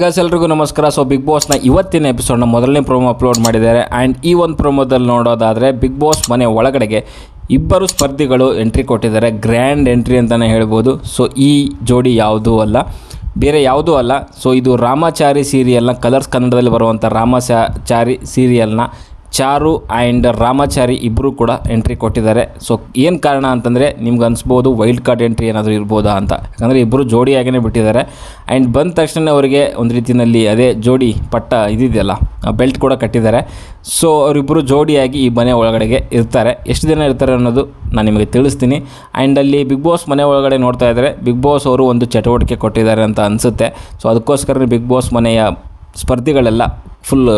Guys ಎಲ್ರಿಗೂ ನಮಸ್ಕಾರ. So big ಬಾಸ್ನ ಇವತ್ತಿನ ಎಪಿಸೋಡ್ನ ಮೊದಲನೇ ಪ್ರೋಮೋ ಅಪ್ಲೋಡ್ ಮಾಡಿದ್ದಾರೆ. ಆ್ಯಂಡ್ ಈ ಒಂದು ಪ್ರೋಮೋದಲ್ಲಿ ನೋಡೋದಾದರೆ ಬಿಗ್ ಬಾಸ್ ಮನೆ ಒಳಗಡೆಗೆ ಇಬ್ಬರು ಸ್ಪರ್ಧಿಗಳು ಎಂಟ್ರಿ ಕೊಟ್ಟಿದ್ದಾರೆ. ಗ್ರ್ಯಾಂಡ್ ಎಂಟ್ರಿ ಅಂತಲೇ ಹೇಳ್ಬೋದು. ಸೊ ಈ ಜೋಡಿ ಯಾವುದೂ ಅಲ್ಲ. ಬೇರೆ ಯಾವುದೂ ಅಲ್ಲ. ಸೊ ಇದು ರಾಮಾಚಾರಿ ಸೀರಿಯಲ್ನ ಕಲರ್ಸ್ ಕನ್ನಡದಲ್ಲಿ ಬರುವಂಥ ರಾಮಾಚಾರಿ ಸೀರಿಯಲ್ನ ಚಾರು ಆ್ಯಂಡ್ ರಾಮಾಚಾರಿ ಇಬ್ಬರು ಕೂಡ ಎಂಟ್ರಿ ಕೊಟ್ಟಿದ್ದಾರೆ. ಸೊ ಏನು ಕಾರಣ ಅಂತಂದರೆ ನಿಮ್ಗೆ ಅನಿಸ್ಬೋದು ವೈಲ್ಡ್ ಕಾರ್ಡ್ ಎಂಟ್ರಿ ಏನಾದರೂ ಇರ್ಬೋದಾ ಅಂತ. ಯಾಕಂದರೆ ಇಬ್ಬರು ಜೋಡಿಯಾಗೇ ಬಿಟ್ಟಿದ್ದಾರೆ. ಆ್ಯಂಡ್ ಬಂದ ತಕ್ಷಣ ಅವರಿಗೆ ಒಂದು ರೀತಿಯಲ್ಲಿ ಅದೇ ಜೋಡಿ ಪಟ್ಟ ಇದಿದೆಯಲ್ಲ ಬೆಲ್ಟ್ ಕೂಡ ಕಟ್ಟಿದ್ದಾರೆ. ಸೊ ಅವರಿಬ್ಬರು ಜೋಡಿಯಾಗಿ ಈ ಮನೆ ಒಳಗಡೆಗೆ ಇರ್ತಾರೆ. ಎಷ್ಟು ದಿನ ಇರ್ತಾರೆ ಅನ್ನೋದು ನಾನು ನಿಮಗೆ ತಿಳಿಸ್ತೀನಿ. ಆ್ಯಂಡ್ ಅಲ್ಲಿ ಬಿಗ್ ಬಾಸ್ ಮನೆ ಒಳಗಡೆ ನೋಡ್ತಾ ಇದ್ದಾರೆ ಬಿಗ್ ಬಾಸ್ ಅವರು ಒಂದು ಚಟುವಟಿಕೆ ಕೊಟ್ಟಿದ್ದಾರೆ ಅಂತ ಅನಿಸುತ್ತೆ. ಸೊ ಅದಕ್ಕೋಸ್ಕರ ಬಿಗ್ ಬಾಸ್ ಮನೆಯ ಸ್ಪರ್ಧಿಗಳೆಲ್ಲ ಫುಲ್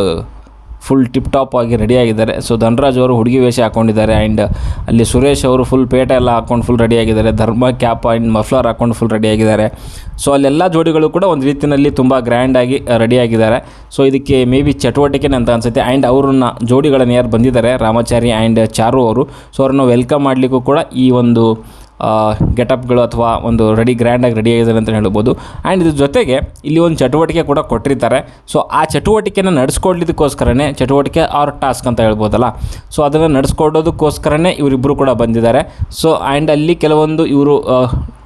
ಫುಲ್ ಟಿಪ್ ಟಾಪ್ ಆಗಿ ರೆಡಿಯಾಗಿದ್ದಾರೆ ಸೊ ಧನರಾಜ್ ಅವರು ಹುಡುಗಿ ವೇಷ ಹಾಕೊಂಡಿದ್ದಾರೆ ಆ್ಯಂಡ್ ಅಲ್ಲಿ ಸುರೇಶ್ ಅವರು ಫುಲ್ ಪೇಟ ಎಲ್ಲ ಹಾಕೊಂಡು ಫುಲ್ ರೆಡಿಯಾಗಿದ್ದಾರೆ ಧರ್ಮ ಕ್ಯಾಪ್ ಆ್ಯಂಡ್ ಮಫ್ಲರ್ ಹಾಕೊಂಡು ಫುಲ್ ರೆಡಿಯಾಗಿದ್ದಾರೆ ಸೊ ಅಲ್ಲೆಲ್ಲ ಜೋಡಿಗಳು ಕೂಡ ಒಂದು ರೀತಿಯಲ್ಲಿ ತುಂಬ ಗ್ರ್ಯಾಂಡಾಗಿ ರೆಡಿಯಾಗಿದ್ದಾರೆ ಸೊ ಇದಕ್ಕೆ ಮೇ ಬಿ ಚಟುವಟಿಕೆನೇ ಅಂತ ಅನಿಸುತ್ತೆ. ಆ್ಯಂಡ್ ಅವ್ರನ್ನ ಜೋಡಿಗಳನ್ನು ಯಾರು ಬಂದಿದ್ದಾರೆ? ರಾಮಾಚಾರಿ ಆ್ಯಂಡ್ ಚಾರು ಅವರು. ಸೊ ಅವ್ರನ್ನ ವೆಲ್ಕಮ್ ಮಾಡಲಿಕ್ಕೂ ಕೂಡ ಈ ಒಂದು ಗೆಟಪ್ಗಳು ಅಥವಾ ಒಂದು ರೆಡಿ ಗ್ರ್ಯಾಂಡಾಗಿ ರೆಡಿ ಆಗಿದ್ದಾರೆ ಅಂತ ಹೇಳ್ಬೋದು. ಆ್ಯಂಡ್ ಇದ್ರ ಜೊತೆಗೆ ಇಲ್ಲಿ ಒಂದು ಚಟುವಟಿಕೆ ಕೂಡ ಕೊಟ್ಟಿರ್ತಾರೆ. ಸೊ ಆ ಚಟುವಟಿಕೆನ ನಡೆಸ್ಕೊಡ್ಲಿದ್ದಕ್ಕೋಸ್ಕರನೇ ಚಟುವಟಿಕೆ ಆರ್ ಟಾಸ್ಕ್ ಅಂತ ಹೇಳ್ಬೋದಲ್ಲ? ಸೊ ಅದನ್ನು ನಡೆಸ್ಕೊಡೋದಕ್ಕೋಸ್ಕರನೇ ಇವರಿಬ್ಬರು ಕೂಡ ಬಂದಿದ್ದಾರೆ. ಸೊ ಆ್ಯಂಡ್ ಅಲ್ಲಿ ಕೆಲವೊಂದು ಇವರು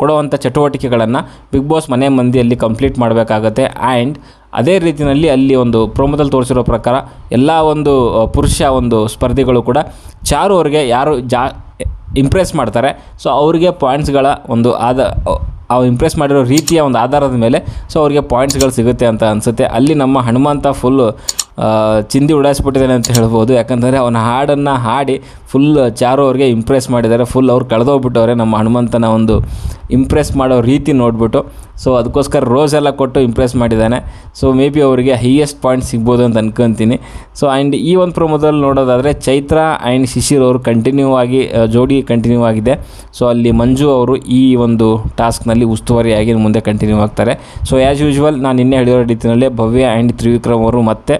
ಕೊಡುವಂಥ ಚಟುವಟಿಕೆಗಳನ್ನು ಬಿಗ್ ಬಾಸ್ ಮನೆ ಮಂದಿಯಲ್ಲಿ ಕಂಪ್ಲೀಟ್ ಮಾಡಬೇಕಾಗತ್ತೆ. ಆ್ಯಂಡ್ ಅದೇ ರೀತಿಯಲ್ಲಿ ಅಲ್ಲಿ ಒಂದು ಪ್ರೋಮೋದಲ್ಲಿ ತೋರಿಸಿರೋ ಪ್ರಕಾರ ಎಲ್ಲ ಒಂದು ಪುರುಷ ಒಂದು ಸ್ಪರ್ಧಿಗಳು ಕೂಡ ಚಾರು ಅವ್ರಿಗೆ ಯಾರು ಜಾ ಇಂಪ್ರೆಸ್ ಮಾಡ್ತಾರೆ. ಸೊ ಅವರಿಗೆ ಪಾಯಿಂಟ್ಸ್ಗಳ ಒಂದು ಆದ, ಅವು ಇಂಪ್ರೆಸ್ ಮಾಡಿರೋ ರೀತಿಯ ಒಂದು ಆಧಾರದ ಮೇಲೆ ಸೊ ಅವರಿಗೆ ಪಾಯಿಂಟ್ಸ್ಗಳು ಸಿಗುತ್ತೆ ಅಂತ ಅನಿಸುತ್ತೆ. ಅಲ್ಲಿ ನಮ್ಮ ಹನುಮಂತ ಫುಲ್ಲು ಚಿಂದಿ ಉಡಾಯಿಸ್ಬಿಟ್ಟಿದ್ದಾನೆ ಅಂತ ಹೇಳ್ಬೋದು. ಯಾಕಂದರೆ ಅವನ ಹಾಡನ್ನು ಹಾಡಿ ಫುಲ್ ಚಾರು ಅವ್ರಿಗೆ ಇಂಪ್ರೆಸ್ ಮಾಡಿದ್ದಾರೆ. ಫುಲ್ ಅವ್ರು ಕಳೆದೋಗ್ಬಿಟ್ಟವ್ರೆ ನಮ್ಮ ಹನುಮಂತನ ಒಂದು ಇಂಪ್ರೆಸ್ ಮಾಡೋ ರೀತಿ ನೋಡಿಬಿಟ್ಟು ಸೊ ಅದಕ್ಕೋಸ್ಕರ ರೋಸ್ ಎಲ್ಲ ಕೊಟ್ಟು ಇಂಪ್ರೆಸ್ ಮಾಡಿದ್ದಾನೆ. ಸೊ ಮೇ ಬಿ ಅವರಿಗೆ ಹೈಯೆಸ್ಟ್ ಪಾಯಿಂಟ್ ಸಿಗ್ಬೋದು ಅಂತ ಅನ್ಕೊತೀನಿ. ಸೊ ಆ್ಯಂಡ್ ಈ ಒಂದು ಪ್ರೊಮೋದಲ್ಲಿ ನೋಡೋದಾದರೆ ಚೈತ್ರ ಆ್ಯಂಡ್ ಶಿಶಿರ್ ಅವರು ಕಂಟಿನ್ಯೂ ಆಗಿ ಜೋಡಿ ಕಂಟಿನ್ಯೂ ಆಗಿದೆ. ಸೊ ಅಲ್ಲಿ ಮಂಜು ಅವರು ಈ ಒಂದು ಟಾಸ್ಕ್ನಲ್ಲಿ ಉಸ್ತುವಾರಿಯಾಗಿ ಮುಂದೆ ಕಂಟಿನ್ಯೂ ಆಗ್ತಾರೆ. ಸೊ ಆ್ಯಸ್ ಯೂಶ್ವಲ್ ನಾನು ನಿನ್ನೆ ಹೇಳಿರೋ ರೀತಿಯಲ್ಲೇ ಭವ್ಯ ಆ್ಯಂಡ್ ತ್ರಿವಿಕ್ರಮ್ ಅವರು ಮತ್ತೆ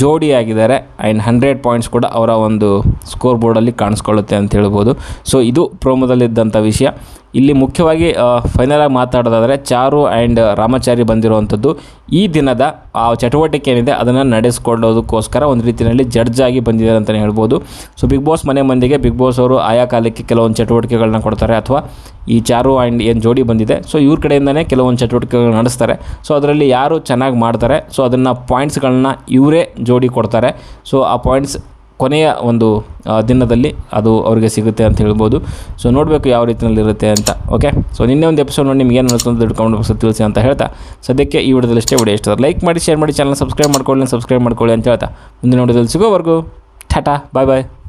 ಜೋಡಿಯಾಗಿದ್ದಾರೆ ಆ್ಯಂಡ್ ಹಂಡ್ರೆಡ್ ಪಾಯಿಂಟ್ಸ್ ಕೂಡ ಅವರ ಒಂದು ಸ್ಕೋರ್ ಬೋರ್ಡಲ್ಲಿ ಕಾಣಿಸ್ಕೊಳ್ಳುತ್ತೆ ಅಂತ ಹೇಳ್ಬೋದು. ಸೊ ಇದು ಪ್ರೋಮೋದಲ್ಲಿದ್ದಂಥ ವಿಷಯ. ಇಲ್ಲಿ ಮುಖ್ಯವಾಗಿ ಫೈನಲ್ ಆಗಿ ಮಾತಾಡೋದಾದರೆ ಚಾರು ಆ್ಯಂಡ್ ರಾಮಾಚಾರಿ ಬಂದಿರುವಂಥದ್ದು. ಈ ದಿನದ, ಆ, ಚಟುವಟಿಕೆ ಏನಿದೆ ಅದನ್ನು ನಡೆಸ್ಕೊಳ್ಳೋದಕ್ಕೋಸ್ಕರ ಒಂದು ರೀತಿಯಲ್ಲಿ ಜಡ್ಜ್ ಆಗಿ ಬಂದಿದ್ದಾರೆ ಅಂತಲೇ ಹೇಳ್ಬೋದು. ಸೊ ಬಿಗ್ ಬಾಸ್ ಮನೆ ಮಂದಿಗೆ ಬಿಗ್ ಬಾಸ್ ಅವರು ಆಯಾ ಕಾಲಕ್ಕೆ ಕೆಲವೊಂದು ಚಟುವಟಿಕೆಗಳನ್ನ ಕೊಡ್ತಾರೆ ಅಥವಾ ಈ ಚಾರು ಆ್ಯಂಡ್ ಏನು ಜೋಡಿ ಬಂದಿದೆ. ಸೊ ಇವ್ರ ಕಡೆಯಿಂದನೇ ಕೆಲವೊಂದು ಚಟುವಟಿಕೆಗಳು ನಡೆಸ್ತಾರೆ. ಸೊ ಅದರಲ್ಲಿ ಯಾರು ಚೆನ್ನಾಗಿ ಮಾಡ್ತಾರೆ. ಸೊ ಅದನ್ನು ಪಾಯಿಂಟ್ಸ್ಗಳನ್ನ ಇವರೇ ಜೋಡಿ ಕೊಡ್ತಾರೆ. ಸೊ ಆ ಪಾಯಿಂಟ್ಸ್ ಕೊನೆಯ ಒಂದು ದಿನದಲ್ಲಿ ಅದು ಅವರಿಗೆ ಸಿಗುತ್ತೆ ಅಂತ ಹೇಳ್ಬೋದು. ಸೊ ನೋಡಬೇಕು ಯಾವ ರೀತಿಯಲ್ಲಿ ಇರುತ್ತೆ ಅಂತ ಓಕೆ ಸೊ ನಿನ್ನೆ ಒಂದು ಎಪಿಸೋಡ್ ನೋಡಿ ನಿಮ್ಗೆ ಏನು ಅನಿಸ್ತು ಅಂತ ಕಮೆಂಟ್ ತಿಳಿಸಿ ಅಂತ ಹೇಳ್ತಾ. ಸದ್ಯಕ್ಕೆ ಈ ವಿಡಿಯೋದಲ್ಲಿ ಇಷ್ಟೇ ವಿಡಿಯೋ ಇಷ್ಟ. ಲೈಕ್ ಮಾಡಿ ಶೇರ್ ಮಾಡಿ ಚಾನಲ್ ಸಬ್ಸ್ಕ್ರೈಬ್ ಮಾಡ್ಕೊಳ್ಳಿ ಸಬ್ಸ್ಕ್ರೈಬ್ ಮಾಡ್ಕೊಳ್ಳಿ ಅಂತ ಹೇಳ್ತಾ. ಮುಂದಿನ ವಿಡಿಯೋದಲ್ಲಿ ಸಿಗೋವರೆಗೂ, ಟಾಟಾ ಬಾಯ್ ಬಾಯ್